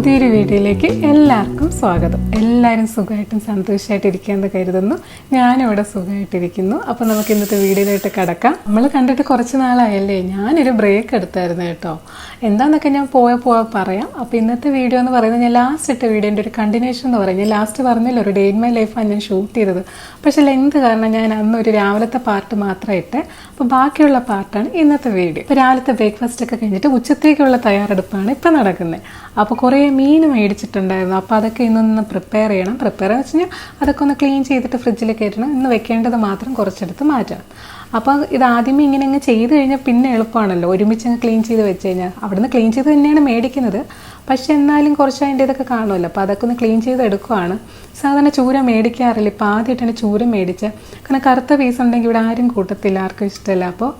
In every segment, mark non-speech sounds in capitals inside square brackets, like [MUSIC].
പുതിയൊരു വീഡിയോയിലേക്ക് എല്ലാവർക്കും സ്വാഗതം. എല്ലാവരും സുഖമായിട്ടും സന്തോഷമായിട്ട് ഇരിക്കാമെന്ന് കരുതുന്നു. ഞാനിവിടെ സുഖമായിട്ടിരിക്കുന്നു. അപ്പോൾ നമുക്ക് ഇന്നത്തെ വീഡിയോയിലോട്ട് കിടക്കാം. നമ്മൾ കണ്ടിട്ട് കുറച്ച് നാളായല്ലേ? ഞാനൊരു ബ്രേക്ക് എടുത്തായിരുന്നു കേട്ടോ. എന്താണെന്നൊക്കെ ഞാൻ പോയ പോയാൽ പറയാം. അപ്പോൾ ഇന്നത്തെ വീഡിയോ എന്ന് പറയുന്നത് ഞാൻ ലാസ്റ്റ് ഇട്ട വീഡിയോന്റെ ഒരു കണ്ടിന്യൂഷൻ എന്ന് പറയും. ഞാൻ ലാസ്റ്റ് പറഞ്ഞല്ലോ ഒരു ഡേ ഇൻ മൈ ലൈഫാണ് ഞാൻ ഷൂട്ട് ചെയ്തത്. പക്ഷേ ലെങ്ത് കാരണം ഞാൻ അന്ന് ഒരു രാവിലത്തെ പാർട്ട് മാത്രമേ ഇട്ട്. അപ്പോൾ ബാക്കിയുള്ള പാർട്ടാണ് ഇന്നത്തെ വീഡിയോ. ഇപ്പോൾ രാവിലത്തെ ബ്രേക്ക്ഫാസ്റ്റ് ഒക്കെ കഴിഞ്ഞിട്ട് ഉച്ചത്തേക്കുള്ള തയ്യാറെടുപ്പാണ് ഇപ്പം നടക്കുന്നത് അപ്പോൾ കുറേ മീൻ മേടിച്ചിട്ടുണ്ടായിരുന്നു. അപ്പോൾ അതൊക്കെ ഇന്നൊന്ന് പ്രിപ്പയർ ചെയ്യണം. പ്രിപ്പയർ എന്ന് വെച്ച് കഴിഞ്ഞാൽ അതൊക്കെ ഒന്ന് ക്ലീൻ ചെയ്തിട്ട് ഫ്രിഡ്ജിൽ കയറ്റണം. ഇന്ന് വെക്കേണ്ടത് മാത്രം കുറച്ചെടുത്ത് മാറ്റണം. അപ്പോൾ ഇത് ആദ്യമേ ഇങ്ങനെ അങ്ങ് ചെയ്ത് കഴിഞ്ഞാൽ പിന്നെ എളുപ്പമാണല്ലോ. ഒരുമിച്ച് അങ്ങ് ക്ലീൻ ചെയ്ത് വെച്ച് കഴിഞ്ഞാൽ അവിടുന്ന് ക്ലീൻ ചെയ്ത് തന്നെയാണ് മേടിക്കുന്നത്. പക്ഷേ എന്നാലും കുറച്ച് അതിന്റെ ഇതൊക്കെ കാണുമല്ലോ. അപ്പോൾ അതൊക്കെ ഒന്ന് ക്ലീൻ ചെയ്ത് എടുക്കുവാണ്. സാധാരണ ചൂര മേടിക്കാറില്ല. ഇപ്പോൾ ആദ്യമായിട്ടാണ് ചൂര മേടിച്ചത്. കാരണം കറുത്ത പീസ് ഉണ്ടെങ്കിൽ ഇവിടെ ആരും കൂട്ടത്തില്ല. ആർക്കും ഇഷ്ടമല്ല. അപ്പോൾ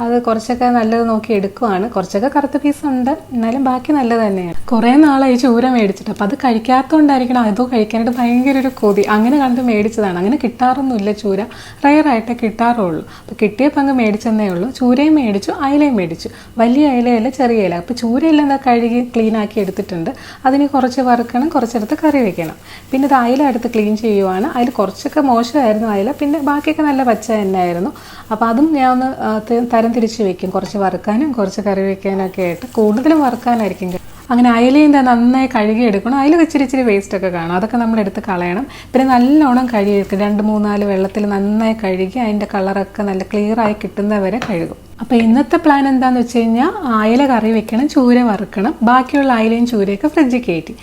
അത് കുറച്ചൊക്കെ നല്ലത് നോക്കി എടുക്കുവാണ്. കുറച്ചൊക്കെ കറുത്ത പീസ് ഉണ്ട്. എന്നാലും ബാക്കി നല്ലത് തന്നെയാണ്. കുറേ നാളായി ചൂര മേടിച്ചിട്ട്. അപ്പോൾ അത് കഴിക്കാത്തതുകൊണ്ടായിരിക്കണം അതോ കഴിക്കാനായിട്ട് ഭയങ്കര ഒരു കൊതി. അങ്ങനെ കണ്ട് മേടിച്ചതാണ്. അങ്ങനെ കിട്ടാറൊന്നുമില്ല ചൂര. റയറായിട്ടേ കിട്ടാറുള്ളൂ. അപ്പോൾ കിട്ടിയപ്പോൾ അങ്ങ് മേടിച്ചെന്നേ ഉള്ളൂ. ചൂരയും മേടിച്ചു അയലയും മേടിച്ചു. വലിയ അയലയല്ല ചെറിയ ഇല അപ്പോൾ ചൂരയെല്ലാം എന്താ കഴുകി ക്ലീൻ ആക്കി എടുത്തിട്ടുണ്ട്. അതിന് കുറച്ച് വറുക്കണം കുറച്ചെടുത്ത് കറി വെക്കണം. പിന്നെ ഇത് അയല എടുത്ത് ക്ലീൻ ചെയ്യുവാണ്. അതിൽ കുറച്ചൊക്കെ മോശമായിരുന്നു അയല. പിന്നെ ബാക്കിയൊക്കെ നല്ല പച്ച തന്നെയായിരുന്നു അപ്പോൾ അതും ഞാൻ ഒന്ന് ആ, ത- തരം തിരിച്ച് വെക്കും. കുറച്ച് വറുക്കാനും കുറച്ച് കറി വെക്കാനൊക്കെ ആയിട്ട് കൂടുതലും വറുക്കാനായിരിക്കും അങ്ങനെ അയലയും നന്നായി കഴുകി എടുക്കണം. അതിൽ ഇച്ചിരി ഇച്ചിരി വേസ്റ്റ് ഒക്കെ കാണും. അതൊക്കെ നമ്മൾ എടുത്ത് കളയണം. പിന്നെ നല്ലോണം കഴുകി എടുക്കും രണ്ട് മൂന്നാൽ വെള്ളത്തിൽ നന്നായി കഴുകി അതിന്റെ കളറൊക്കെ നല്ല ക്ലിയറായി കിട്ടുന്നവരെ കഴുകും. അപ്പോൾ ഇന്നത്തെ പ്ലാൻ എന്താണെന്ന് വെച്ച് കഴിഞ്ഞാൽ അയല കറി വെക്കണം ചൂര വറുക്കണം. ബാക്കിയുള്ള അയലയും ചൂരയൊക്കെ ഫ്രിഡ്ജിൽ കയറ്റി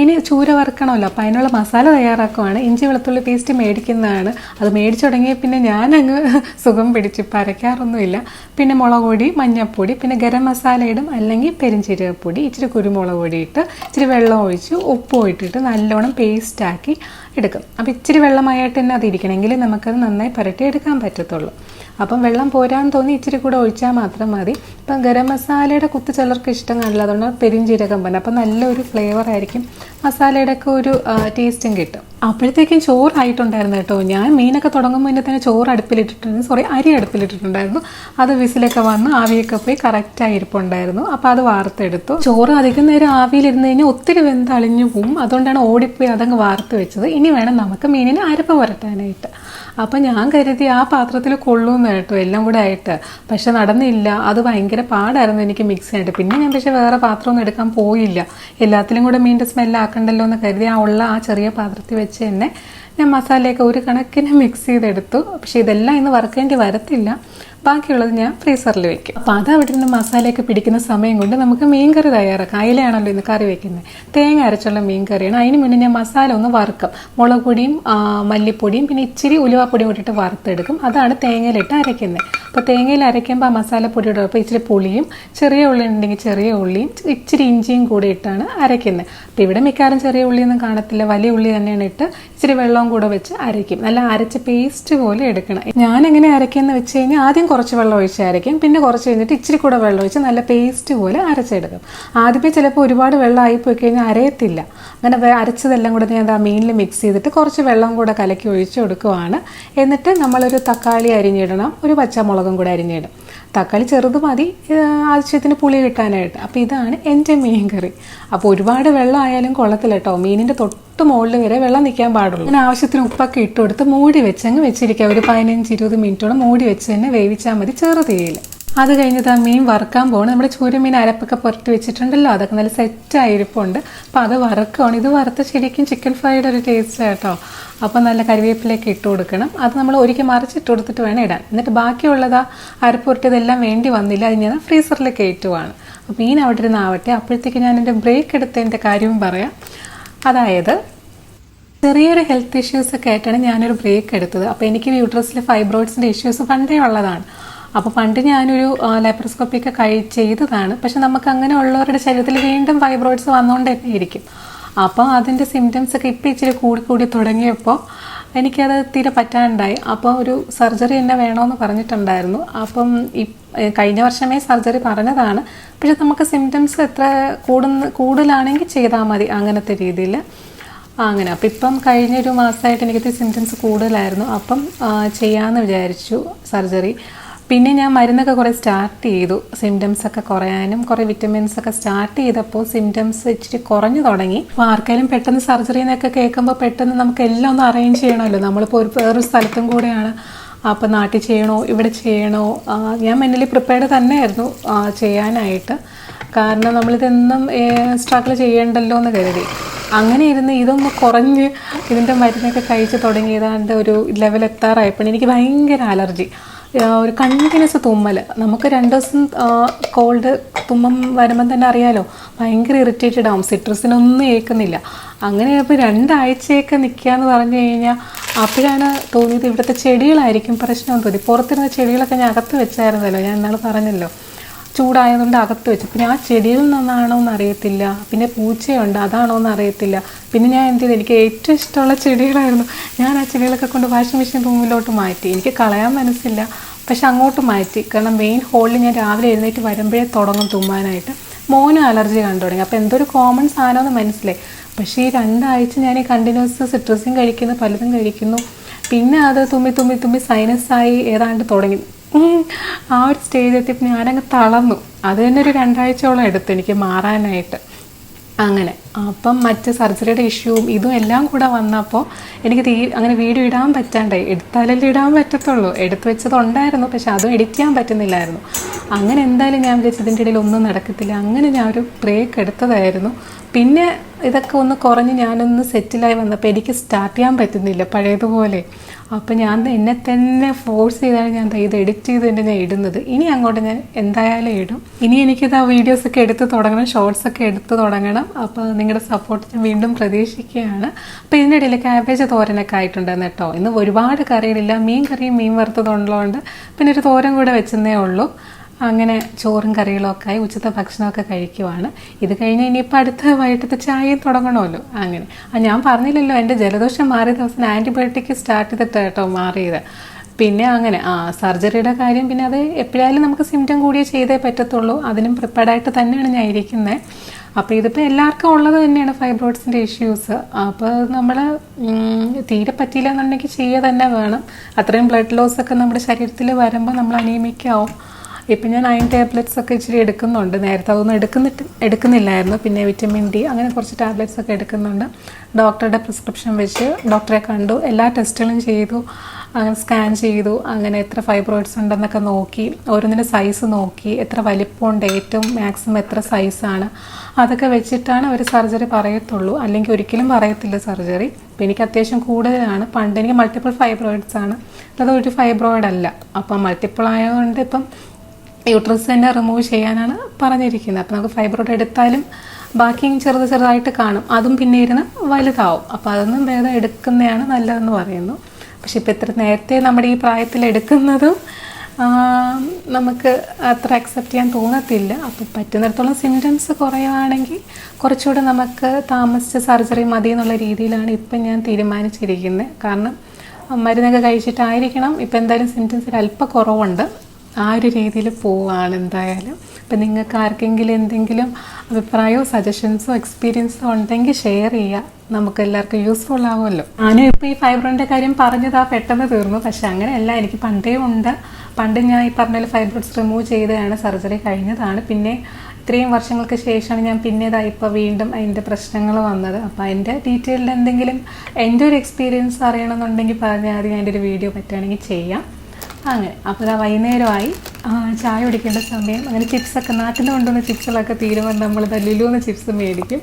ഇനി ചൂര വറുക്കണമല്ലോ അപ്പോൾ അതിനുള്ള മസാല തയ്യാറാക്കുവാണ്. ഇഞ്ചി വെളുത്തുള്ളി പേസ്റ്റ് മേടിക്കുന്നതാണ്. അത് മേടിച്ചു തുടങ്ങിയ പിന്നെ ഞാനങ്ങ് [LAUGHS] സുഖം പിടിച്ച് പരക്കാറൊന്നുമില്ല. പിന്നെ മുളക് പൊടി മഞ്ഞൾപ്പൊടി പിന്നെ ഗരം മസാല ഇടും. അല്ലെങ്കിൽ പെരിഞ്ചീരകപ്പൊടി ഇച്ചിരി കുരുമുളക് പൊടി ഇട്ട് ഇച്ചിരി വെള്ളം ഒഴിച്ച് ഉപ്പും ഇട്ടിട്ട് നല്ലോണം പേസ്റ്റാക്കി എടുക്കും. അപ്പോൾ ഇച്ചിരി വെള്ളമായിട്ട് തന്നെ അത് ഇരിക്കണമെങ്കിൽ നമുക്കത് നന്നായി പുരട്ടി എടുക്കാൻ പറ്റത്തുള്ളൂ. അപ്പം വെള്ളം പോരാൻ തോന്നി ഇച്ചിരി കൂടെ ഒഴിച്ചാൽ മാത്രം മതി. ഇപ്പം ഗരം മസാലയുടെ കുത്ത് ചിലർക്ക് ഇഷ്ടം കാണില്ല അതുകൊണ്ട് പെരിഞ്ചീരകം പോലെ. അപ്പം നല്ലൊരു ഫ്ലേവർ ആയിരിക്കും. മസാലയുടെ ഒക്കെ ഒരു ടേസ്റ്റും കിട്ടും. അപ്പോഴത്തേക്കും ചോറായിട്ടുണ്ടായിരുന്നു കേട്ടോ. ഞാൻ മീനൊക്കെ തുടങ്ങുമ്പോൾ തന്നെ ചോറ് അടുപ്പിലിട്ടിട്ടുണ്ട്. സോറി അരി അടുപ്പിലിട്ടിട്ടുണ്ടായിരുന്നു. അത് വിസിലൊക്കെ വന്ന് ആവിയൊക്കെ പോയി കറക്റ്റായി ഇരിപ്പുണ്ടായിരുന്നു. അപ്പം അത് വാർത്തെടുത്തു. ചോറ് അധികം നേരം ആവിയിലിരുന്ന് കഴിഞ്ഞാൽ ഒത്തിരി വെന്ത് അളിഞ്ഞു പോവും. അതുകൊണ്ടാണ് ഓടിപ്പോയി അതങ്ങ് വാർത്ത് വെച്ചത്. ഇനി വേണം നമുക്ക് മീനിന് അരപ്പ് പുരട്ടാനായിട്ട്. അപ്പം ഞാൻ കരുതി ആ പാത്രത്തിൽ കൊള്ളുമെന്ന് കേട്ടോ എല്ലാം കൂടെ ആയിട്ട്. പക്ഷെ നടന്നില്ല. അത് ഭയങ്കര പാടായിരുന്നു എനിക്ക് മിക്സ് ചെയ്യാനായിട്ട് പിന്നെ ഞാൻ പക്ഷേ വേറെ പാത്രമൊന്നും എടുക്കാൻ പോയില്ല. എല്ലാത്തിലും കൂടെ മീന്റെ സ്മെല്ലാക്കണ്ടല്ലോ എന്ന് കരുതി ആ ഉള്ള ആ ചെറിയ പാത്രത്തിൽ വെച്ച് തന്നെ ഞാൻ മസാലയൊക്കെ ഒരു കണക്കിന് മിക്സ് ചെയ്തെടുത്തു. പക്ഷേ ഇതെല്ലാം ഇന്ന് വറുക്കേണ്ടി വരത്തില്ല. ബാക്കിയുള്ളത് ഞാൻ ഫ്രീസറിൽ വെക്കും. അപ്പോൾ അത് അവിടെ നിന്ന് മസാലയൊക്കെ പിടിക്കുന്ന സമയം കൊണ്ട് നമുക്ക് മീൻ കറി തയ്യാറാക്കാം. അയിലയാണല്ലോ ഇന്ന് കറി വെക്കുന്നത്. തേങ്ങ അരച്ചുള്ള മീൻ കറിയാണ് അതിന് മുന്നേ ഞാൻ മസാല ഒന്ന് വറുക്കും. മുളക് പൊടിയും മല്ലിപ്പൊടിയും പിന്നെ ഇച്ചിരി ഉലുവാപ്പൊടിയും കൂട്ടിയിട്ട് വറുത്തെടുക്കും. അതാണ് തേങ്ങയിലിട്ട് അരയ്ക്കുന്നത്. അപ്പോൾ തേങ്ങയിൽ അരയ്ക്കുമ്പോൾ ആ മസാലപ്പൊടിയുടെ ഒപ്പം ഇച്ചിരി പുളിയും ചെറിയ ഉള്ളി ഉണ്ടെങ്കിൽ ചെറിയ ഉള്ളിയും ഇച്ചിരി ഇഞ്ചിയും കൂടെ ഇട്ടാണ് അരയ്ക്കുന്നത്. അപ്പോൾ ഇവിടെ മിക്കവാറും ചെറിയ ഉള്ളിയൊന്നും കാണത്തില്ല. വലിയ ഉള്ളി തന്നെയാണ് ഇട്ട് ഇച്ചിരി വെള്ളവും കൂടെ വെച്ച് അരയ്ക്കും. നല്ല അരച്ച പേസ്റ്റ് പോലെ എടുക്കണം. ഞാൻ എങ്ങനെ അരയ്ക്കുന്നത് വെച്ച് കഴിഞ്ഞാൽ ആദ്യം കുറച്ച് വെള്ളം ഒഴിച്ച് അരയ്ക്കും പിന്നെ കുറച്ച് കഴിഞ്ഞിട്ട് ഇച്ചിരി കൂടെ വെള്ളം ഒഴിച്ച് നല്ല പേസ്റ്റ് പോലെ അരച്ചെടുക്കും. ആദ്യമേ ചിലപ്പോൾ ഒരുപാട് വെള്ളം ആയിപ്പോയി കഴിഞ്ഞാൽ അരയത്തില്ല. അങ്ങനെ അരച്ചതെല്ലാം കൂടെ ഞാൻ ആ മീനിൽ മിക്സ് ചെയ്തിട്ട് കുറച്ച് വെള്ളം കൂടെ കലക്കി ഒഴിച്ച് കൊടുക്കുവാണ്. എന്നിട്ട് നമ്മളൊരു തക്കാളി അരിഞ്ഞിടണം. ഒരു പച്ചമുളകും കൂടെ അരിഞ്ഞിടും. തക്കാളി ചെറുത് മതി ആവശ്യത്തിന് പുളി കിട്ടാനായിട്ട്. അപ്പോൾ ഇതാണ് എന്റെ മീൻ കറി. അപ്പോൾ ഒരുപാട് വെള്ളം ആയാലും കൊള്ളത്തില്ല കേട്ടോ മീനിന്റെ തൊട്ട് മുകളിൽ വരെ വെള്ളം നിൽക്കാൻ പാടുള്ളൂ. ഞാൻ ആവശ്യത്തിന് ഉപ്പൊക്കെ ഇട്ട് കൊടുത്ത് മൂടി വെച്ചങ്ങ് വെച്ചിരിക്കുക. ഒരു പതിനഞ്ച് ഇരുപത് മിനിറ്റോളം മൂടി വെച്ച് തന്നെ വേവിച്ചാൽ മതി. ചെറു തീയിൽ അത് കഴിഞ്ഞിട്ട് ആ മീൻ വറുക്കാൻ പോകണം നമ്മുടെ ചൂരമീൻ അരപ്പൊക്കെ പുറത്ത് വെച്ചിട്ടുണ്ടല്ലോ അതൊക്കെ നല്ല സെറ്റ് ആയിരിപ്പുണ്ട്. അപ്പം അത് വറുക്കുകയാണ് ഇത് വറുത്ത് ശരിക്കും ചിക്കൻ ഫ്രൈയുടെ ഒരു ടേസ്റ്റ് കേട്ടോ അപ്പം നല്ല കരിവേപ്പിലേക്ക് ഇട്ട് കൊടുക്കണം. അത് നമ്മൾ ഒരിക്കൽ മറിച്ചിട്ട് കൊടുത്തിട്ട് വേണം ഇടാൻ. എന്നിട്ട് ബാക്കിയുള്ളത് ആ അരപ്പ് പുരട്ടിയതെല്ലാം വേണ്ടി വന്നില്ല. അത് ഞാൻ ഫ്രീസറിൽ കയറ്റുവാണ് അപ്പോൾ മീൻ അവിടെ ഇരുന്ന് ആവട്ടെ. അപ്പോഴത്തേക്ക് ഞാൻ എന്റെ ബ്രേക്ക് എടുത്തതിന്റെ കാര്യവും പറയാം. അതായത് ചെറിയൊരു ഹെൽത്ത് ഇഷ്യൂസ് ഒക്കെ ആയിട്ടാണ് ഞാനൊരു ബ്രേക്ക് എടുത്തത്. അപ്പോൾ എനിക്ക് യൂട്രസിലെ ഫൈബ്രോയിഡ്സിന്റെ ഇഷ്യൂസ് പണ്ടേ ഉള്ളതാണ്. അപ്പോൾ പണ്ട് ഞാനൊരു ലെപ്രോസ്കോപ്പി ഒക്കെ കഴി ചെയ്തതാണ്. പക്ഷെ നമുക്ക് അങ്ങനെ ഉള്ളവരുടെ ശരീരത്തിൽ വീണ്ടും ഫൈബ്രോയിഡ്സ് വന്നുകൊണ്ടേയിരിക്കും ഇരിക്കും അപ്പോൾ അതിന്റെ സിംറ്റംസ് ഒക്കെ ഇപ്പം ഇച്ചിരി കൂടി കൂടി തുടങ്ങിയപ്പോൾ എനിക്കത് തീരെ പറ്റാണ്ടായി. അപ്പോൾ ഒരു സർജറി തന്നെ വേണമെന്ന് പറഞ്ഞിട്ടുണ്ടായിരുന്നു. അപ്പം കഴിഞ്ഞ വർഷമേ സർജറി പറഞ്ഞതാണ്. പക്ഷെ നമുക്ക് സിംറ്റംസ് എത്ര കൂടുന്ന കൂടുതലാണെങ്കിൽ ചെയ്താൽ മതി അങ്ങനത്തെ രീതിയിൽ അങ്ങനെ അപ്പം ഇപ്പം കഴിഞ്ഞൊരു മാസമായിട്ട് എനിക്ക് സിംറ്റംസ് കൂടുതലായിരുന്നു. അപ്പം ചെയ്യാമെന്ന് വിചാരിച്ചു സർജറി പിന്നെ ഞാൻ മരുന്നൊക്കെ കുറേ സ്റ്റാർട്ട് ചെയ്തു. സിംറ്റംസ് ഒക്കെ കുറയാനും കുറേ വിറ്റമിൻസ് ഒക്കെ സ്റ്റാർട്ട് ചെയ്തപ്പോൾ സിംറ്റംസ് ഇച്ചിരി കുറഞ്ഞു തുടങ്ങി. അപ്പോൾ ആർക്കെങ്കിലും പെട്ടെന്ന് സർജറി എന്നൊക്കെ കേൾക്കുമ്പോൾ പെട്ടെന്ന് നമുക്ക് എല്ലാം ഒന്ന് അറേഞ്ച് ചെയ്യണമല്ലോ. നമ്മളിപ്പോൾ ഒരു വേറൊരു സ്ഥലത്തും കൂടെയാണ്. അപ്പോൾ നാട്ടിൽ ചെയ്യണോ ഇവിടെ ചെയ്യണോ? ഞാൻ മെന്റലി പ്രിപ്പയർഡ് തന്നെയായിരുന്നു ചെയ്യാനായിട്ട്. കാരണം നമ്മളിതെന്നും സ്ട്രഗിൾ ചെയ്യണ്ടല്ലോ എന്ന് കരുതി. അങ്ങനെ ഇരുന്ന് ഇതൊന്ന് കുറഞ്ഞ് ഇതിന്റെ മരുന്നൊക്കെ കഴിച്ച് തുടങ്ങിയതാണ്ട് ഒരു ലെവൽ എത്താറായപ്പോൾ എനിക്ക് ഭയങ്കര അലർജി ഒരു കണ്ടിന്യൂസ് തുമ്മൽ നമുക്ക് രണ്ട് ദിവസം കോൾഡ് തുമ്മം വരുമ്പം തന്നെ അറിയാലോ ഭയങ്കര ഇറിറ്റേറ്റഡ് ആവും. സിട്രസിനൊന്നും ഏൽക്കുന്നില്ല. അങ്ങനെ ഇപ്പോൾ രണ്ടാഴ്ചയൊക്കെ നിൽക്കുക എന്ന് പറഞ്ഞു കഴിഞ്ഞാൽ അപ്പോഴാണ് തോന്നിയത് ഇവിടുത്തെ ചെടികളായിരിക്കും പ്രശ്നം തോന്നി. പുറത്തിരുന്ന ചെടികളൊക്കെ ഞാൻ അകത്ത് വെച്ചായിരുന്നല്ലോ ഞാൻ ഇന്നാൾ പറഞ്ഞല്ലോ. ചൂടായതുകൊണ്ട് അകത്ത് വെച്ചു. പിന്നെ ആ ചെടിയിൽ നിന്നാണോ എന്ന് അറിയത്തില്ല. പിന്നെ പൂച്ചയുണ്ട് അതാണോ എന്ന് അറിയത്തില്ല. പിന്നെ ഞാൻ എന്ത് ചെയ്തു? എനിക്ക് ഏറ്റവും ഇഷ്ടമുള്ള ചെടികളായിരുന്നു. ഞാൻ ആ ചെടികളൊക്കെ കൊണ്ട് വാഷിംഗ് മെഷീൻ റൂമിലോട്ട് മാറ്റി. എനിക്ക് കളയാൻ മനസ്സില്ല പക്ഷെ അങ്ങോട്ട് മാറ്റി. കാരണം മെയിൻ ഹോളിൽ ഞാൻ രാവിലെ എഴുന്നേറ്റ് വരുമ്പോഴേ തുടങ്ങും തുമ്മാനായിട്ട് മോനും അലർജി കണ്ടു തുടങ്ങി. അപ്പോൾ എന്തൊരു കോമൺ സാധനമെന്ന് മനസ്സിലായി. പക്ഷേ ഈ രണ്ടാഴ്ച ഞാൻ ഈ കണ്ടിന്യൂസ് സിട്രസും കഴിക്കുന്നു പലതും കഴിക്കുന്നു. പിന്നെ അത് തുമ്മി തുമ്മി തുമ്മി സൈനസ് സൈനസായി ഏതാണ്ട് തുടങ്ങി. ആ ഒരു സ്റ്റേജ് എത്തിയപ്പോൾ ഞാനങ്ങ് തളർന്നു. അത് തന്നെ ഒരു രണ്ടാഴ്ചയോളം എടുത്തു എനിക്ക് മാറാനായിട്ട്. അങ്ങനെ. അപ്പം മറ്റ് സർജറിയുടെ ഇഷ്യൂവും ഇതും എല്ലാം കൂടെ വന്നപ്പോൾ എനിക്ക് തീ അങ്ങനെ വീഡിയോ ഇടാൻ പറ്റാണ്ടായി എടുത്താലല്ലേ ഇടാൻ പറ്റത്തുള്ളൂ. എടുത്തു വെച്ചതുണ്ടായിരുന്നു പക്ഷെ അതും എഡിറ്റ് ചെയ്യാൻ പറ്റുന്നില്ലായിരുന്നു. അങ്ങനെ എന്തായാലും ഞാൻ വിചാരിച്ചതിന്റെ ഇടയിൽ ഒന്നും നടക്കത്തില്ല. അങ്ങനെ ഞാൻ ഒരു ബ്രേക്ക് എടുത്തതായിരുന്നു. പിന്നെ ഇതൊക്കെ ഒന്ന് കുറഞ്ഞ് ഞാനൊന്ന് സെറ്റിലായി വന്നപ്പോൾ എനിക്ക് സ്റ്റാർട്ട് ചെയ്യാൻ പറ്റുന്നില്ല. പഴയതുപോലെ. അപ്പോൾ ഞാൻ എന്നെ തന്നെ ഫോഴ്സ് ചെയ്താണ് ഞാൻ ഇത് എഡിറ്റ് ചെയ്ത് തന്നെ ഞാൻ ഇടുന്നത്. ഇനി അങ്ങോട്ട് ഞാൻ എന്തായാലും ഇടും. ഇനി എനിക്കിത് ആ വീഡിയോസ് ഒക്കെ എടുത്ത് തുടങ്ങണം. ഷോർട്സ് ഒക്കെ എടുത്ത് തുടങ്ങണം. അപ്പോൾ നിങ്ങളുടെ സപ്പോർട്ട് ഞാൻ വീണ്ടും പ്രതീക്ഷിക്കുകയാണ്. അപ്പോൾ ഇതിന്റെ ഇടയിൽ ക്യാബേജ് തോരനൊക്കെ ആയിട്ടുണ്ടെന്ന് കേട്ടോ. ഇന്ന് ഒരുപാട് കറികളില്ല. മീൻ കറിയും മീൻ വറുത്തതുള്ളതുകൊണ്ട് പിന്നെ ഒരു തോരൻ കൂടെ വെച്ചെന്നേ ഉള്ളൂ. അങ്ങനെ ചോറും കറികളും ഒക്കെ ആയി ഉച്ചത്തെ ഭക്ഷണമൊക്കെ കഴിക്കുവാണ്. ഇത് കഴിഞ്ഞ് ഇനിയിപ്പോൾ അടുത്ത വൈകിട്ടത്തെ ചായയും തുടങ്ങണമല്ലോ. അങ്ങനെ. ആ ഞാൻ പറഞ്ഞില്ലല്ലോ എന്റെ ജലദോഷം മാറിയ ദിവസം ആന്റിബയോട്ടിക് സ്റ്റാർട്ട് ചെയ്തിട്ട് കേട്ടോ മാറിയത്. പിന്നെ അങ്ങനെ ആ സർജറിയുടെ കാര്യം പിന്നെ അത് എപ്പോഴായാലും നമുക്ക് സിംറ്റം കൂടിയേ ചെയ്തേ പറ്റത്തുള്ളൂ. അതിനും പ്രിപ്പയർഡായിട്ട് തന്നെയാണ് ഞാൻ ഇരിക്കുന്നത് അപ്പോൾ ഇതിപ്പോൾ എല്ലാവർക്കും ഉള്ളത് തന്നെയാണ് ഫൈബ്രോയിഡ്സിന്റെ ഇഷ്യൂസ് അപ്പോൾ നമ്മൾ തീരെ പറ്റിയില്ല എന്നുണ്ടെങ്കിൽ ചെയ്യുക തന്നെ വേണം. അത്രയും ബ്ലഡ് ലോസ് ഒക്കെ നമ്മുടെ ശരീരത്തിൽ വരുമ്പോൾ നമ്മൾ അനീമിക് ആവും. ഇപ്പം ഞാൻ അയൺ ടാബ്ലറ്റ്സ് ഒക്കെ ഇച്ചിരി എടുക്കുന്നുണ്ട്. നേരത്തെ അതൊന്നും എടുക്കുന്നിട്ട് എടുക്കുന്നില്ലായിരുന്നു. പിന്നെ വിറ്റമിൻ ഡി അങ്ങനെ കുറച്ച് ടാബ്ലറ്റ്സ് ഒക്കെ എടുക്കുന്നുണ്ട്. ഡോക്ടറുടെ പ്രിസ്ക്രിപ്ഷൻ വെച്ച് ഡോക്ടറെ കണ്ടു. എല്ലാ ടെസ്റ്റുകളും ചെയ്തു. അങ്ങനെ സ്കാൻ ചെയ്തു. അങ്ങനെ എത്ര ഫൈബ്രോയിഡ്സ് ഉണ്ടെന്നൊക്കെ നോക്കി. ഓരോന്നിന്റെ സൈസ് നോക്കി. എത്ര വലിപ്പമുണ്ട് ഏറ്റവും മാക്സിമം എത്ര സൈസാണ് അതൊക്കെ വെച്ചിട്ടാണ് അവർ സർജറി പറയത്തുള്ളൂ. അല്ലെങ്കിൽ ഒരിക്കലും പറയത്തില്ല സർജറി ഇപ്പം എനിക്ക് അത്യാവശ്യം കൂടുതലാണ്. പണ്ട് എനിക്ക് മൾട്ടിപ്പിൾ ഫൈബ്രോയിഡ്സ് ആണ്. അത് ഒരു ഫൈബ്രോയിഡ് അല്ല. അപ്പം മൾട്ടിപ്പിൾ ആയതുകൊണ്ട് ഇപ്പം യൂട്രസ് തന്നെ റിമൂവ് ചെയ്യാനാണ് പറഞ്ഞിരിക്കുന്നത്. അപ്പോൾ നമുക്ക് ഫൈബ്രോയിഡ് എടുത്താലും ബാക്കിയും ചെറുത് ചെറുതായിട്ട് കാണും. അതും പിന്നെ ഇരുന്ന് വലുതാവും. അപ്പോൾ അതൊന്നും ഭേദം എടുക്കുന്നതാണ് നല്ലതെന്ന് പറയുന്നു. പക്ഷെ ഇപ്പോൾ ഇത്ര നേരത്തെ നമ്മുടെ ഈ പ്രായത്തിൽ എടുക്കുന്നതും നമുക്ക് അത്ര അക്സെപ്റ്റ് ചെയ്യാൻ തോന്നത്തില്ല. അപ്പോൾ പറ്റുന്നിടത്തോളം സിംറ്റംസ് കുറയുവാണെങ്കിൽ കുറച്ചുകൂടെ നമുക്ക് താമസിച്ച് സർജറി മതി എന്നുള്ള രീതിയിലാണ് ഇപ്പം ഞാൻ തീരുമാനിച്ചിരിക്കുന്നത്. കാരണം മരുന്നൊക്കെ കഴിച്ചിട്ടായിരിക്കണം. ഇപ്പം എന്തായാലും സിംറ്റംസിൽ അല്പം കുറവുണ്ട്. ആ ഒരു രീതിയിൽ പോവാണ് എന്തായാലും. അപ്പം നിങ്ങൾക്ക് ആർക്കെങ്കിലും എന്തെങ്കിലും അഭിപ്രായമോ സജഷൻസോ എക്സ്പീരിയൻസോ ഉണ്ടെങ്കിൽ ഷെയർ ചെയ്യുക. നമുക്ക് എല്ലാവർക്കും യൂസ്ഫുൾ ആവുമല്ലോ. ഞാനും ഇപ്പോൾ ഈ ഫൈബ്രോയിന്റെ കാര്യം പറഞ്ഞത് ആ പെട്ടെന്ന് തീർന്നു. പക്ഷെ അങ്ങനെയല്ല എനിക്ക് പണ്ടേ ഉണ്ട്. പണ്ട് ഞാൻ ഈ പറഞ്ഞ ഫൈബ്രോയിഡ്സ് റിമൂവ് ചെയ്തതാണ് സർജറി കഴിഞ്ഞതാണ്. പിന്നെ ഇത്രയും വർഷങ്ങൾക്ക് ശേഷമാണ് ഞാൻ പിന്നെ ഇതാ ഇപ്പോൾ വീണ്ടും അതിന്റെ പ്രശ്നങ്ങൾ വന്നത്. അപ്പോൾ അതിന്റെ ഡീറ്റെയിൽഡ് എന്തെങ്കിലും എന്റെ ഒരു എക്സ്പീരിയൻസ് അറിയണമെന്നുണ്ടെങ്കിൽ പറഞ്ഞാൽ അത് ഒരു വീഡിയോ പറ്റുകയാണെങ്കിൽ ചെയ്യാം. അങ്ങനെ അപ്പോൾ ഇതാ വൈകുന്നേരമായി. ചായ കുടിക്കേണ്ട സമയം. അങ്ങനെ ചിപ്സൊക്കെ നാട്ടിൽ നിന്ന് കൊണ്ടുവന്ന ചിപ്സുകളൊക്കെ തീരുമ്പോൾ നമ്മൾ തല്ലിലൂന്ന് ചിപ്സ് മേടിക്കും.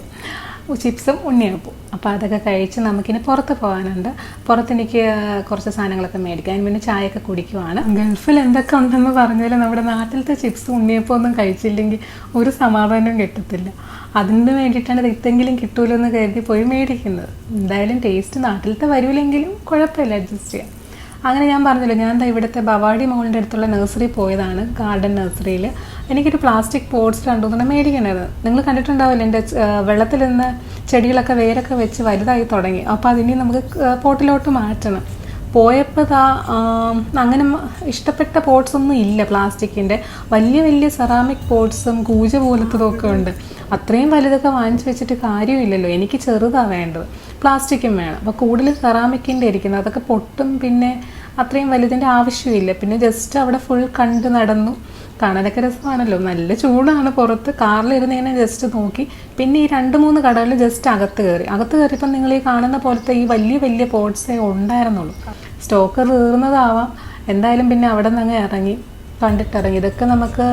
ചിപ്സും ഉണ്ണിയപ്പവും അപ്പോൾ അതൊക്കെ കഴിച്ച് നമുക്കിനി പുറത്ത് പോകാനുണ്ട്. പുറത്ത് എനിക്ക് കുറച്ച് സാധനങ്ങളൊക്കെ മേടിക്കാം. അതിന് പിന്നെ ചായയൊക്കെ കുടിക്കുവാണ്. ഗൾഫിൽ എന്തൊക്കെ ഉണ്ടെന്ന് പറഞ്ഞാൽ നമ്മുടെ നാട്ടിലത്തെ ചിപ്സ് ഉണ്ണിയപ്പം ഒന്നും കഴിച്ചില്ലെങ്കിൽ ഒരു സമാധാനവും കിട്ടത്തില്ല. അതിന് വേണ്ടിയിട്ടാണ് ഇതെങ്കിലും കിട്ടൂലെന്ന് കരുതി പോയി മേടിക്കുന്നത്. എന്തായാലും ടേസ്റ്റ് നാട്ടിലത്തെ വരൂലെങ്കിലും കുഴപ്പമില്ല അഡ്ജസ്റ്റ് ചെയ്യാം. അങ്ങനെ ഞാൻ പറഞ്ഞല്ലോ ഞാൻ എന്താ ഇവിടുത്തെ ബവാടി മോളിന്റെ അടുത്തുള്ള നഴ്സറി പോയതാണ് ഗാർഡൻ നഴ്സറിയിൽ എനിക്കൊരു പ്ലാസ്റ്റിക് പോട്ട്സ് രണ്ടുമൂന്നെണ്ണം മേടിക്കണത് നിങ്ങൾ കണ്ടിട്ടുണ്ടാവില്ല എന്റെ വെള്ളത്തിൽ നിന്ന് ചെടികളൊക്കെ വേരൊക്കെ വെച്ച് വലുതായി തുടങ്ങി. അപ്പോൾ അതിനി നമുക്ക് പോട്ടിലോട്ട് മാറ്റണം. പോയപ്പോൾ അങ്ങനെ ഇഷ്ടപ്പെട്ട പോട്ട്സ് ഒന്നും ഇല്ല പ്ലാസ്റ്റിക്കിന്റെ വലിയ വലിയ സെറാമിക് പോട്ട്സും കൂജ പോലത്തതൊക്കെ ഉണ്ട്. അത്രയും വലുതൊക്കെ വാങ്ങിച്ചു വെച്ചിട്ട് കാര്യമില്ലല്ലോ എനിക്ക് ചെറുതാണ് വേണ്ടത്. പ്ലാസ്റ്റിക്കും വേണം. അപ്പോൾ കൂടുതൽ സെറാമിക്കിന്റെ ഇരിക്കുന്നത് അതൊക്കെ പൊട്ടും പിന്നെ അത്രയും വലുതിന്റെ ആവശ്യമില്ല. പിന്നെ ജസ്റ്റ് അവിടെ ഫുൾ കണ്ട് നടന്നു. കാണാനൊക്കെ രസമാണല്ലോ. നല്ല ചൂടാണ്. പുറത്ത് കാറിലിരുന്ന് ഇങ്ങനെ ജസ്റ്റ് നോക്കി. പിന്നെ ഈ രണ്ട് മൂന്ന് കടകളിൽ ജസ്റ്റ് അകത്ത് കയറി. അകത്ത് കയറിയപ്പോൾ നിങ്ങൾ ഈ കാണുന്ന പോലത്തെ ഈ വലിയ വലിയ പോട്ട്സേ ഉണ്ടായിരുന്നുള്ളൂ. സ്റ്റോക്ക് തീർന്നതാവാം. എന്തായാലും പിന്നെ അവിടെ നിന്ന് അങ്ങ് ഇറങ്ങി കണ്ടിട്ടിറങ്ങി. ഇതൊക്കെ നമുക്ക്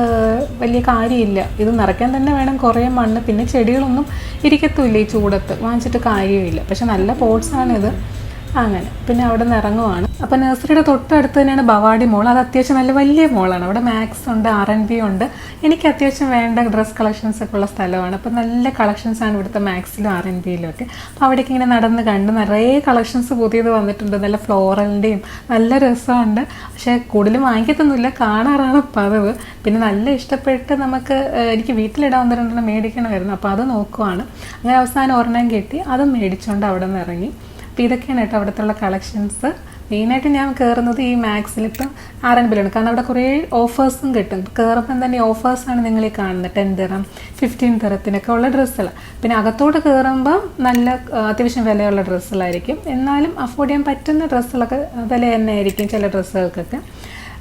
വലിയ കാര്യമില്ല. ഇത് നിറയ്ക്കാൻ തന്നെ വേണം കുറേ മണ്ണ്. പിന്നെ ചെടികളൊന്നും ഇരിക്കത്തുമില്ല ഈ ചൂടത്ത്. വാങ്ങിച്ചിട്ട് കാര്യമില്ല. പക്ഷെ നല്ല പോട്ട്സാണിത് അങ്ങനെ. പിന്നെ അവിടെ നിന്ന് ഇറങ്ങുവാണ്. അപ്പൊ നഴ്സറിയുടെ തൊട്ടടുത്ത് തന്നെയാണ് ബവാഡി മോൾ. അത് അത്യാവശ്യം നല്ല വലിയ മോളാണ്. അവിടെ മാക്സ് ഉണ്ട് ആർ എൻ ബി ഉണ്ട്. എനിക്ക് അത്യാവശ്യം വേണ്ട ഡ്രസ് കളക്ഷൻസ് ഒക്കെ ഉള്ള സ്ഥലമാണ്. അപ്പൊ നല്ല കളക്ഷൻസ് ആണ് ഇവിടുത്തെ മാക്സിലും ആർ എൻ ബിയിലും ഒക്കെ. അപ്പോൾ അവിടേക്ക് ഇങ്ങനെ നടന്ന് കണ്ട് നിറയെ കളക്ഷൻസ് പുതിയത് വന്നിട്ടുണ്ട്. നല്ല ഫ്ലോറലിന്റെയും നല്ല രസമുണ്ട്. പക്ഷേ കൂടുതലും വാങ്ങിക്കത്തൊന്നുമില്ല. കാണാറാണ് പതിവ്. പിന്നെ നല്ല ഇഷ്ടപ്പെട്ട് നമുക്ക് എനിക്ക് വീട്ടിലിടാൻ വന്നിട്ടുണ്ടെങ്കിൽ മേടിക്കണമായിരുന്നു. അപ്പോൾ അത് നോക്കുവാണ്. അങ്ങനെ അവസാനം ഒരെണ്ണം കിട്ടി. അത് മേടിച്ചുകൊണ്ട് അവിടെ നിന്ന് ഇറങ്ങി. അപ്പോൾ ഇതൊക്കെയാണ് കേട്ടോ അവിടുത്തെ കളക്ഷൻസ് മെയിനായിട്ട് ഞാൻ കയറുന്നത് ഈ മാക്സിൽ ഇപ്പം ആർ കാരണം അവിടെ കുറേ ഓഫേഴ്സും കിട്ടും. കയറുമ്പം തന്നെ ഓഫേഴ്സാണ് നിങ്ങൾ ഈ കാണുന്നത്. ടെൻ തരം ഫിഫ്റ്റീൻ തരത്തിനൊക്കെ ഉള്ള ഡ്രസ്സുകൾ പിന്നെ അകത്തോട്ട് കയറുമ്പം നല്ല അത്യാവശ്യം വിലയുള്ള ഡ്രസ്സുകളായിരിക്കും. എന്നാലും അഫോർഡ് ചെയ്യാൻ പറ്റുന്ന ഡ്രസ്സുകളൊക്കെ വില തന്നെ ആയിരിക്കും ചില ഡ്രസ്സുകൾക്കൊക്കെ.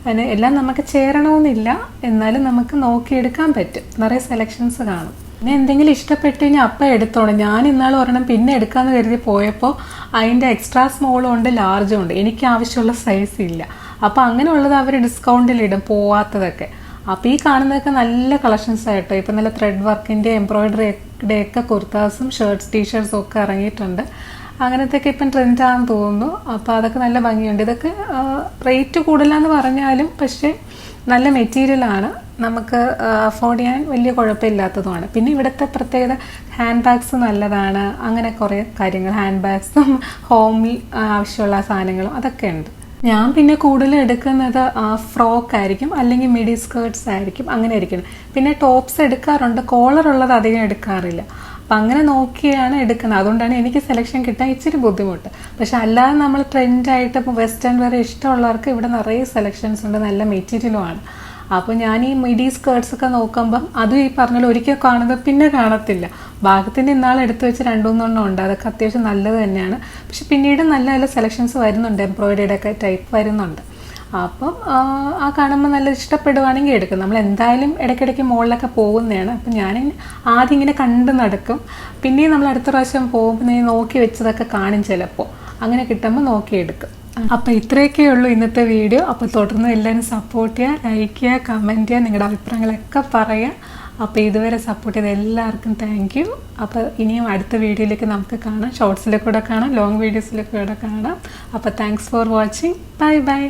അതിന് എല്ലാം നമുക്ക് ചേരണമെന്നില്ല. എന്നാലും നമുക്ക് നോക്കിയെടുക്കാൻ പറ്റും. നിറയെ സെലക്ഷൻസ് കാണും. പിന്നെ എന്തെങ്കിലും ഇഷ്ടപ്പെട്ട് കഴിഞ്ഞാൽ അപ്പം എടുത്തോളാം. ഞാൻ ഇന്നാൾ ഒരെണ്ണം പിന്നെ എടുക്കാമെന്ന് കരുതി പോയപ്പോൾ അതിന്റെ എക്സ്ട്രാ സ്മോളും ഉണ്ട് ലാർജും ഉണ്ട്. എനിക്ക് ആവശ്യമുള്ള സൈസ് ഇല്ല. അപ്പോൾ അങ്ങനെയുള്ളത് അവർ ഡിസ്കൗണ്ടിലിടും പോവാത്തതൊക്കെ. അപ്പോൾ ഈ കാണുന്നതൊക്കെ നല്ല കളക്ഷൻസ് ആയിട്ടോ. ഇപ്പം നല്ല ത്രെഡ് വർക്കിന്റെ എംബ്രോയിഡറിയുടെ ഒക്കെ കുർത്താസും ഷർട്ട്സ് ടീഷർട്സും ഒക്കെ ഇറങ്ങിയിട്ടുണ്ട്. അങ്ങനത്തെയൊക്കെ ഇപ്പം ട്രെൻഡാണെന്ന് തോന്നുന്നു. അപ്പോൾ അതൊക്കെ നല്ല ഭംഗിയുണ്ട്. ഇതൊക്കെ റേറ്റ് കൂടുതലാന്ന് പറഞ്ഞാലും പക്ഷേ നല്ല മെറ്റീരിയലാണ് നമുക്ക് അഫോർഡ് ചെയ്യാൻ വലിയ കുഴപ്പമില്ലാത്തതുമാണ്. പിന്നെ ഇവിടുത്തെ പ്രത്യേകത ഹാൻഡ് ബാഗ്സ് നല്ലതാണ്. അങ്ങനെ കുറേ കാര്യങ്ങൾ. ഹാൻഡ് ബാഗ്സും ഹോമിൽ ആവശ്യമുള്ള സാധനങ്ങളും അതൊക്കെ ഉണ്ട്. ഞാൻ പിന്നെ കൂടുതൽ എടുക്കുന്നത് ഫ്രോക്ക് ആയിരിക്കും. അല്ലെങ്കിൽ മിഡി സ്കേർട്സ് ആയിരിക്കും. അങ്ങനെ ആയിരിക്കണം പിന്നെ ടോപ്സ് എടുക്കാറുണ്ട്. കോളർ ഉള്ളത് അധികം എടുക്കാറില്ല. അപ്പം അങ്ങനെ നോക്കിയാണ് എടുക്കുന്നത്. അതുകൊണ്ടാണ് എനിക്ക് സെലക്ഷൻ കിട്ടാൻ ഇച്ചിരി ബുദ്ധിമുട്ട്. പക്ഷെ അല്ലാതെ നമ്മൾ ട്രെൻഡായിട്ട് ഇപ്പോൾ വെസ്റ്റേൺ വെയർ ഇഷ്ടമുള്ളവർക്ക് ഇവിടെ നിറയെ സെലക്ഷൻസ് ഉണ്ട് നല്ല മെറ്റീരിയലുമാണ് അപ്പോൾ ഞാൻ ഈ മിഡി സ്കേർട്സ് ഒക്കെ നോക്കുമ്പം അതും ഈ പറഞ്ഞ പോലെ ഒരിക്കൽ കാണുന്നത് പിന്നെ കാണത്തില്ല. ഭാഗത്തിന്റെ ഇന്നാൾ എടുത്തു വെച്ച് രണ്ടു മൂന്നെണ്ണം ഉണ്ട്. അതൊക്കെ അത്യാവശ്യം നല്ലത് തന്നെയാണ്. പക്ഷെ പിന്നീട് നല്ല നല്ല സെലക്ഷൻസ് വരുന്നുണ്ട്. എംബ്രോയിഡറിയുടെ ഒക്കെ ടൈപ്പ് വരുന്നുണ്ട്. അപ്പം ആ, കാണുമ്പോൾ നല്ല ഇഷ്ടപ്പെടുവാണെങ്കിൽ എടുക്കും. നമ്മൾ എന്തായാലും ഇടയ്ക്കിടയ്ക്ക് മുകളിലൊക്കെ പോകുന്നതാണ്. അപ്പം ഞാൻ ആദ്യം ഇങ്ങനെ കണ്ട് നടക്കും. പിന്നെയും നമ്മൾ അടുത്ത പ്രാവശ്യം പോകുമ്പോൾ നോക്കി വെച്ചതൊക്കെ കാണും ചിലപ്പോൾ അങ്ങനെ കിട്ടുമ്പോൾ നോക്കിയെടുക്കും അപ്പോൾ ഇത്രയൊക്കെ ഉള്ളൂ ഇന്നത്തെ വീഡിയോ. അപ്പോൾ തുടർന്ന് എല്ലാവരും സപ്പോർട്ട് ചെയ്യുക ലൈക്ക് ചെയ്യുക കമന്റ് ചെയ്യുക നിങ്ങളുടെ അഭിപ്രായങ്ങളൊക്കെ പറയുക. അപ്പോൾ ഇതുവരെ സപ്പോർട്ട് ചെയ്ത എല്ലാവർക്കും താങ്ക് യു അപ്പോൾ ഇനിയും അടുത്ത വീഡിയോയിലേക്ക് നമുക്ക് കാണാം. ഷോർട്സിലെ കൂടെ കാണാം ലോങ് വീഡിയോസിലെ കൂടെ കാണാം. അപ്പോൾ thanks for watching bye bye